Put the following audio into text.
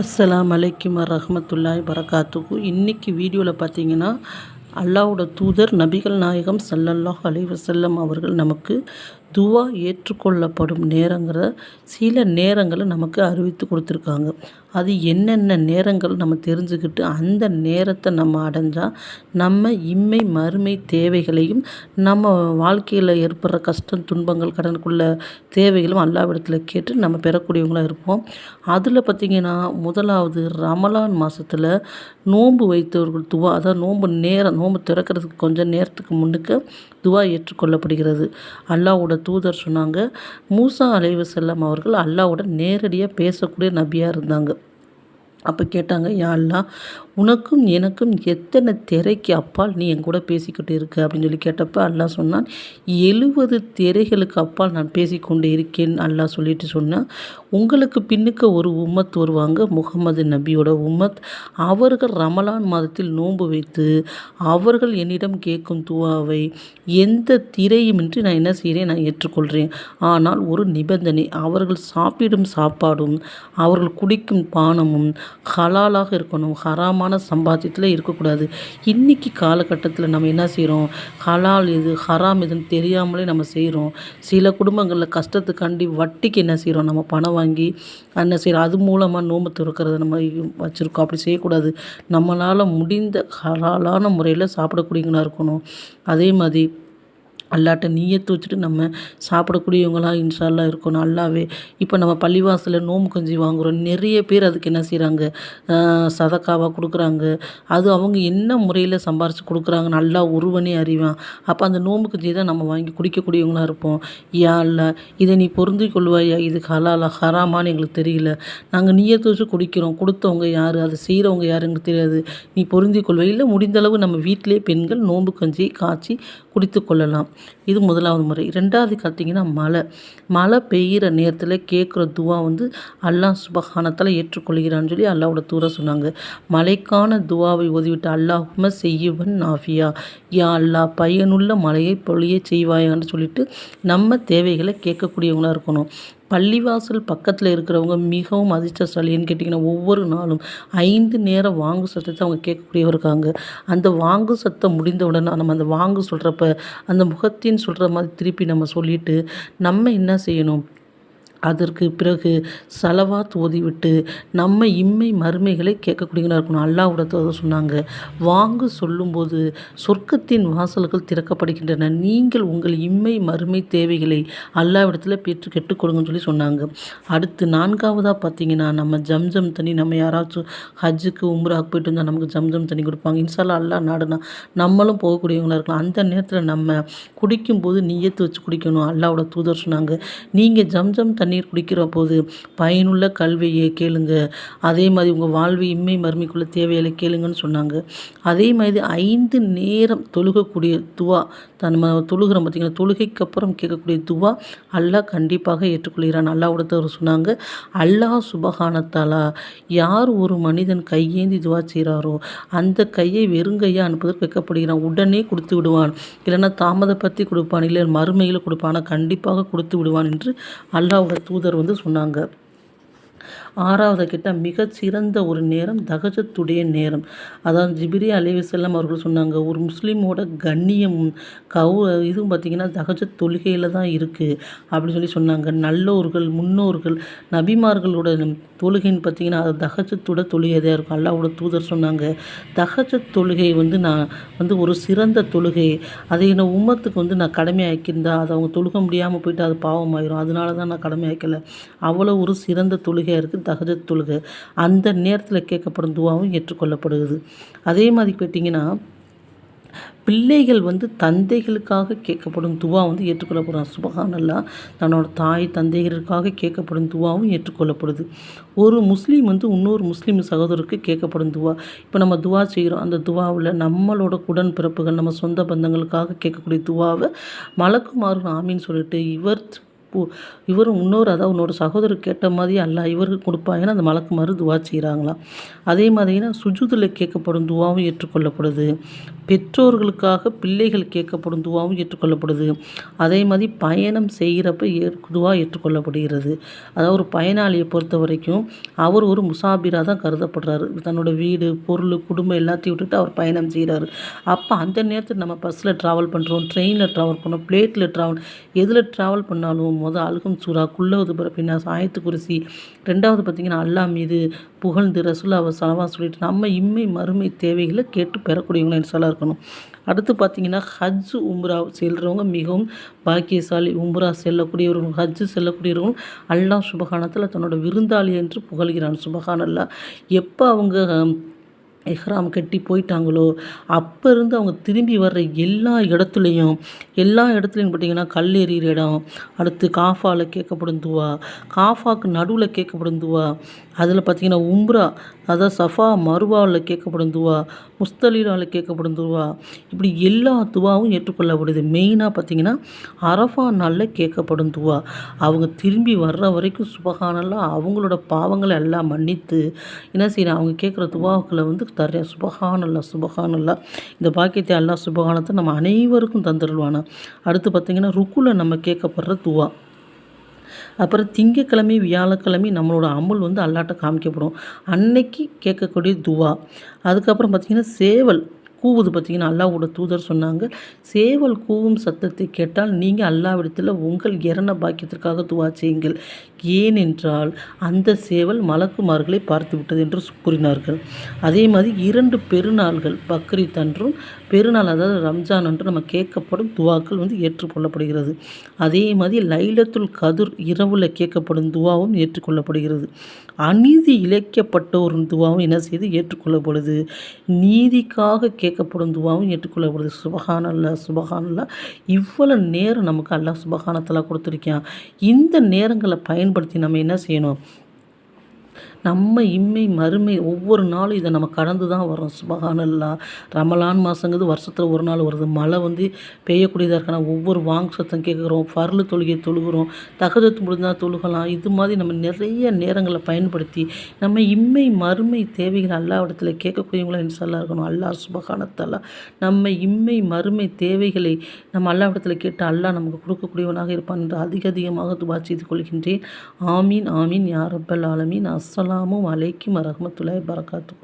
அஸ்ஸலாம் அலைக்கும் ரஹமத்துல்லாய் வரகாத்துக்கு இன்றைக்கி வீடியோவில் பார்த்தீங்கன்னா அல்லாவோட தூதர் நபிகள் நாயகம் சல்லல்லாஹ் அலைவசல்லம் அவர்கள் நமக்கு துவா ஏற்றுக்கொள்ளப்படும் நேரங்கிற சில நேரங்களை நமக்கு அறிவித்து கொடுத்துருக்காங்க. அது என்னென்ன நேரங்கள் நம்ம தெரிஞ்சுக்கிட்டு அந்த நேரத்தை நம்ம அடைஞ்சால் நம்ம இம்மை மறுமை தேவைகளையும் நம்ம வாழ்க்கையில் ஏற்படுற கஷ்டம் துன்பங்கள் கடனுக்குள்ள தேவைகளும் அல்லாவிடத்தில் கேட்டு நம்ம பெறக்கூடியவங்களாக இருப்போம். அதில் பார்த்திங்கன்னா முதலாவது ரமலான் மாதத்தில் நோன்பு வைத்தவர்கள் துவா அதான் நோன்பு நேரம் நோன்பு திறக்கிறதுக்கு கொஞ்சம் நேரத்துக்கு முன்னுக்கு துவா ஏற்றுக்கொள்ளப்படுகிறது. அல்லாவோட தூதர் சொன்னாங்க மூசா அலைவசல்லம் அவர்கள் அல்லாவோட நேரடியாக பேசக்கூடிய நபியாக இருந்தாங்க. அப்போ கேட்டாங்க யா உனக்கும் எனக்கும் எத்தனை திரைக்கு அப்பால் நீ என் கூட பேசிக்கிட்டு இருக்க? அப்படின்னு சொல்லி கேட்டப்ப அல்லாஹ் சொன்னான் எழுபது திரைகளுக்கு அப்பால் நான் பேசிக்கொண்டு இருக்கேன் அல்லாஹ் சொல்லிட்டு சொன்னேன். உங்களுக்கு பின்னுக்கு ஒரு உம்மத் வருவாங்க முகமது நபியோட உம்மத். அவர்கள் ரமலான் மாதத்தில் நோன்பு வைத்து அவர்கள் என்னிடம் கேட்கும் துவாவை எந்த திரையுமின்றி நான் என்ன செய்கிறேன் நான் ஏற்றுக்கொள்கிறேன். ஆனால் ஒரு நிபந்தனை அவர்கள் சாப்பிடும் சாப்பாடும் அவர்கள் குடிக்கும் பானமும் ஹலாலாக இருக்கணும் ஹராமான சம்பாத்தியத்தில் இருக்கக்கூடாது. இன்றைக்கி காலகட்டத்தில் நம்ம என்ன செய்கிறோம் ஹலால் இது ஹராம் இதுன்னு தெரியாமலே நம்ம செய்கிறோம் சில குடும்பங்களில் கஷ்டத்துக்காண்டி வட்டிக்கு என்ன செய்கிறோம் நம்ம பணம் வாங்கி என்ன செய்கிறோம் அது மூலமாக நோன்பு திறக்கிறத நம்ம வச்சுருக்கோம். அப்படி செய்யக்கூடாது. நம்மளால் முடிந்த ஹலாலான முறையில் சாப்பிடக்கூடியங்களாக இருக்கணும். அதே மாதிரி அல்லாட்ட நீயத்து வச்சுட்டு நம்ம சாப்பிடக்கூடியவங்களாக இன்ஷால்லாம் இருக்கணும். நல்லாவே இப்போ நம்ம பள்ளிவாசலில் நோம்பு கஞ்சி வாங்குகிறோம் நிறைய பேர் அதுக்கு என்ன செய்கிறாங்க சதக்காவாக கொடுக்குறாங்க. அது அவங்க என்ன முறையில் சம்பாரித்து கொடுக்குறாங்க? நல்லா ஒருவனே அறிவான். அப்போ அந்த நோம்பு கஞ்சி தான் நம்ம வாங்கி குடிக்கக்கூடியவங்களாக இருப்போம். யா இல்லை இதை நீ பொருந்தி கொள்வாயா? இது ஹலாலா ஹராமான்னு எங்களுக்கு தெரியல. நாங்கள் நீயத்து வச்சு குடிக்கிறோம். கொடுத்தவங்க யார்? அதை செய்கிறவங்க யார் எங்களுக்கு தெரியாது. நீ பொருந்தி கொள்வாய். இல்லை முடிந்தளவு நம்ம வீட்டிலே பெண்கள் நோம்பு கஞ்சி காய்ச்சி குடித்து கொள்ளலாம். இது முதலாவது முறை. ரெண்டாவது பார்த்தீங்கன்னா மழை. மழை பெய்கிற நேரத்தில் கேட்குற துவா வந்து அல்லாஹ் சுபகானத்தால் ஏற்றுக்கொள்கிறான்னு சொல்லி அல்லாவோட தூர சொன்னாங்க. மழைக்கான துவாவை ஓதிவிட்டு அல்லாஹும செய்யுவன் நாஃபியா. யா அல்லாஹ் பயனுள்ள மழையை பொழிய செய்வாயான்னு சொல்லிட்டு நம்ம தேவைகளை கேட்கக்கூடியவங்களாக இருக்கணும். பள்ளிவாசல் பக்கத்தில் இருக்கிறவங்க மிகவும் அதிர்ஷ்டசாலின்னு கேட்டிங்கன்னா ஒவ்வொரு நாளும் ஐந்து நேரம் வாங்கு சத்தத்தை அவங்க கேட்கக்கூடியவர் இருக்காங்க. அந்த வாங்கு சத்தம் முடிந்தவுடனே நம்ம அந்த வாங்கு சொல்கிறப்ப அந்த முகத்தின் சொல்கிற மாதிரி திருப்பி நம்ம சொல்லிவிட்டு நம்ம என்ன செய்யணும்? அதற்கு பிறகு சலவாத் ஓதிவிட்டு நம்ம இம்மை மறுமைகளை கேட்கக்கூடியவங்களாக இருக்கணும். அல்லாவோட தூதர் சொன்னாங்க. வாங்கு சொல்லும்போது சொர்க்கத்தின் வாசல்கள் திறக்கப்படுகின்றன. நீங்கள் உங்கள் இம்மை மறுமை தேவைகளை அல்லாவிடத்தில் பெற்று கெட்டு கொடுங்கன்னு சொல்லி சொன்னாங்க. அடுத்து நான்காவதாக பார்த்தீங்கன்னா நம்ம ஜம்ஜம் தண்ணி நம்ம யாராச்சும் ஹஜ்ஜுக்கு உம்ராக்கு போயிட்டு வந்தால் நமக்கு ஜம்ஜம் தண்ணி கொடுப்பாங்க. இன்சாலா அல்லா நாடுனா நம்மளும் போகக்கூடியவங்களாக இருக்கலாம். அந்த நேரத்தில் நம்ம குடிக்கும்போது நீயத்து வச்சு குடிக்கணும் அல்லாவோட தூதர் சொன்னாங்க. நீங்கள் ஜம்ஜம் தண்ணி தண்ணீர் குடிக்கிற போது பயனுள்ள கல்வியை கேளுங்க. அதே மாதிரி உங்கள் வாழ்வு இம்மை மருமைக்குள்ள தேவைகளை கேளுங்கன்னு சொன்னாங்க. அதே மாதிரி ஐந்து நேரம் தொழுகக்கூடிய துவா தன் தொழுகிறோம் பார்த்திங்கன்னா தொழுகைக்கு அப்புறம் கேட்கக்கூடிய துவா அல்லாஹ் கண்டிப்பாக ஏற்றுக்கொள்கிறான். அல்லாஹ்விடத்தவர் சொன்னாங்க அல்லாஹ் சுபகானத்தாலா யார் ஒரு மனிதன் கையேந்தி துவா செய்கிறாரோ அந்த கையை வெறுங்கையாக அனுப்புவதற்கு வைக்கப்படுகிறான். உடனே கொடுத்து விடுவான். இல்லைன்னா தாமதப்படுத்தி கொடுப்பான். இல்லை மறுமையில் கொடுப்பான். ஆனால் கண்டிப்பாக கொடுத்து விடுவான் என்று அல்லாஹ் தூதர் வந்து சொன்னாங்க. ஆறாவது கிட்ட மிகச்சிறந்த ஒரு நேரம் தகஜத்துடைய நேரம். அதாவது ஜிபிரி அலைவசல்லம் அவர்கள் சொன்னாங்க ஒரு முஸ்லீமோட கண்ணியம் கவு இதுவும் பார்த்திங்கன்னா தகஜத் தொழுகையில் தான் இருக்குது அப்படின்னு சொல்லி சொன்னாங்க. நல்லோர்கள் முன்னோர்கள் நபிமார்களோட தொழுகைன்னு பார்த்திங்கன்னா அது தகஜத்தோட தொழுகை தான் இருக்கும். அல்லாவோட தூதர் சொன்னாங்க தகஜ தொழுகை வந்து நான் வந்து ஒரு சிறந்த தொழுகை. அதை என்ன உம்மத்துக்கு வந்து நான் கடமையாக்கியிருந்தா அதை அவங்க தொழுக முடியாமல் போயிட்டு அது பாவமாயிரும். அதனால தான் நான் கடமையாக்கலை. அவ்வளோ ஒரு சிறந்த தொழுகையாக இருக்குது தகஜத் தொழுகை அந்த நேரத்தில் கேட்கப்படும் துவாவும் ஏற்றுக்கொள்ளப்படுகிறது. அதே மாதிரி கேட்டிங்கன்னா பிள்ளைகள் வந்து தந்தைகளுக்காக கேட்கப்படும் துவா வந்து ஏற்றுக்கொள்ளப்படும் சுபகானல்லா தன்னோட தாய் தந்தைகளுக்காக கேட்கப்படும் துவாவும் ஏற்றுக்கொள்ளப்படுது. ஒரு முஸ்லீம் வந்து இன்னொரு முஸ்லீம் சகோதரருக்கு கேட்கப்படும் துவா. இப்போ நம்ம துவா செய்கிறோம் அந்த துவாவில் நம்மளோட குடன் பிறப்புகள் நம்ம சொந்த பந்தங்களுக்காக கேட்கக்கூடிய துவாவை மலக்குமாறு ஆமின்னு சொல்லிட்டு இவர் இவரும் இன்னொரு அதாவது உன்னோட சகோதரர் கேட்ட மாதிரி அல்ல இவருக்கு கொடுப்பாங்கன்னா அந்த மலக்குமார் துவா செய்கிறாங்களாம் அதே மாதிரினா சுஜூதில் கேட்கப்படும் துவாவும் ஏற்றுக்கொள்ளப்படுது. பெற்றோர்களுக்காக பிள்ளைகள் கேட்கப்படும் துவாவும் ஏற்றுக்கொள்ளப்படுது. அதே மாதிரி பயணம் செய்கிறப்ப ஏ துவா ஏற்றுக்கொள்ளப்படுகிறது. அதாவது ஒரு பயனாளியை பொறுத்த வரைக்கும் அவர் ஒரு முசாபிராக தான் கருதப்படுறாரு. தன்னோட வீடு பொருள் குடும்பம் எல்லாத்தையும் விட்டுட்டு அவர் பயணம் செய்கிறாரு அப்போ அந்த நேரத்தில் நம்ம பஸ்ஸில் ட்ராவல் பண்ணுறோம் ட்ரெயினில் ட்ராவல் பண்ணுறோம் பிளேட்டில் ட்ராவல் எதில் ட்ராவல் பண்ணாலும் போது அழுகும் சூறா குள்ளவது பிறப்பின்னா சாயத்து குருசி. ரெண்டாவது பார்த்திங்கன்னா அல்லா மீது புகழ்ந்து ரசுல்லாவை சலவா சொல்லிட்டு நம்ம இம்மை மறுமை தேவைகளை கேட்டு பெறக்கூடியவங்களே சொல்ல இருக்கணும். அடுத்து பார்த்திங்கன்னா ஹஜ் உம்ரா செல்கிறவங்க மிகவும் பாக்கியசாலி. உம்ரா செல்லக்கூடியவர்கள் ஹஜ் செல்லக்கூடியவர்கள் அல்லாஹ் சுபகானத்தில் தன்னோட விருந்தாளி என்று புகழ்கிறான். சுபகானல்லா எப்போ அவங்க எஹ்ராம் கட்டி போயிட்டாங்களோ அப்போ இருந்து அவங்க திரும்பி வர்ற எல்லா இடத்துலையும் எல்லா இடத்துலையும் பார்த்திங்கன்னா கல் எறிகிற இடம் அடுத்து காஃபாவில் கேட்கப்படும் துவா காஃபாவுக்கு நடுவில் கேட்கப்படும் துவா அதில் பார்த்திங்கன்னா உம்ரா அதாவது சஃபா மருவாவில் கேட்கப்படும் துவா முஸ்தலீலாவில் கேட்கப்படும் துவா இப்படி எல்லா துவாவும் ஏற்றுக்கொள்ளப்படுது. மெயினாக பார்த்திங்கன்னா அரஃபா நாளில் கேட்கப்படும் துவா. அவங்க திரும்பி வர்ற வரைக்கும் சுபகானெல்லாம் அவங்களோட பாவங்களை எல்லாம் மன்னித்து என்ன செய்யணும் அவங்க கேட்குற துவாக்களை வந்து தர்றேன் சுபகானல்லா சுபகானல்லா இந்த பாக்கியத்தை அல்லா சுபகானத்தை நம்ம அனைவருக்கும் தந்துடுவானா அடுத்து பார்த்திங்கன்னா ருக்குல நம்ம கேட்கப்படுற துவா. அப்புறம் திங்கக்கிழமை வியாழக்கிழமை நம்மளோட அமுல் வந்து அல்லாட்ட காமிக்கப்படும். அன்னைக்கு கேட்கக்கூடிய துவா. அதுக்கப்புறம் பார்த்திங்கன்னா சேவல். கூவுது பார்த்தீங்கன்னா அல்லாவோட தூதர் சொன்னாங்க சேவல் கூவும் சத்தத்தை கேட்டால் நீங்கள் அல்லாவிடத்தில் உங்கள் இரண பாக்கியத்திற்காக துவா செய்யுங்கள். ஏனென்றால் அந்த சேவல் மலக்குமார்களை பார்த்து விட்டது என்று கூறினார்கள். அதே மாதிரி இரண்டு பெருநாள்கள் பக்ரீத் அன்றும் பெருநாள் அதாவது ரம்ஜான் அன்று நம்ம கேட்கப்படும் துவாக்கள் வந்து ஏற்றுக்கொள்ளப்படுகிறது. அதே மாதிரி லைலத்துல் கதிர் இரவில் கேட்கப்படும் துவாவும் ஏற்றுக்கொள்ளப்படுகிறது. அநீதி இழைக்கப்பட்டோரின் துவாவும் என்ன செய்து? ஏற்றுக்கொள்ளப்படுது. நீதிக்காக கேட்கப்படும் துவாவும் ஏற்றுக்கொள்ளப்படுது சுபகானல்ல சுபகானல்ல. இவ்வளவு நேரம் நமக்கு அல்லா சுபகானத்தெல்லாம் கொடுத்துருக்கான். இந்த நேரங்களை பயன்படுத்தி நம்ம என்ன செய்யணும்? நம்ம இம்மை மறுமை ஒவ்வொரு நாளும் இதை நம்ம கடந்து தான் வரோம் சுபகானல்லா. ரமலான் மாதங்கிறது வருஷத்தில் ஒரு நாள் வருது. மழை வந்து பெய்யக்கூடியதாக இருக்கணும் ஒவ்வொரு வாங் சத்தம் கேட்குறோம் ஃபர்லு தொழுகை தொழுகிறோம் தகதத்து முடிந்தால் தொழுகலாம். இது மாதிரி நம்ம நிறைய நேரங்களை பயன்படுத்தி நம்ம இம்மை மறுமை தேவைகள் அல்லாவிடத்தில் கேட்கக்கூடியவங்களா இன்சல்லாக இருக்கணும். அல்லா சுபகானத்தாலா நம்ம இம்மை மறுமை தேவைகளை நம்ம அல்லாவிடத்தில் கேட்டு அல்லா நமக்கு கொடுக்கக்கூடியவனாக இருப்பான் என்று அதிக அதிகமாக துபா செய்து கொள்கின்றேன். ஆமீன் ஆமீன். யாரப்பல் ஆலமீன். அஸ்ஸலாம் அஸ்ஸலாமு அலைக்கும் வரமத்துல்லாய் வரகாத்து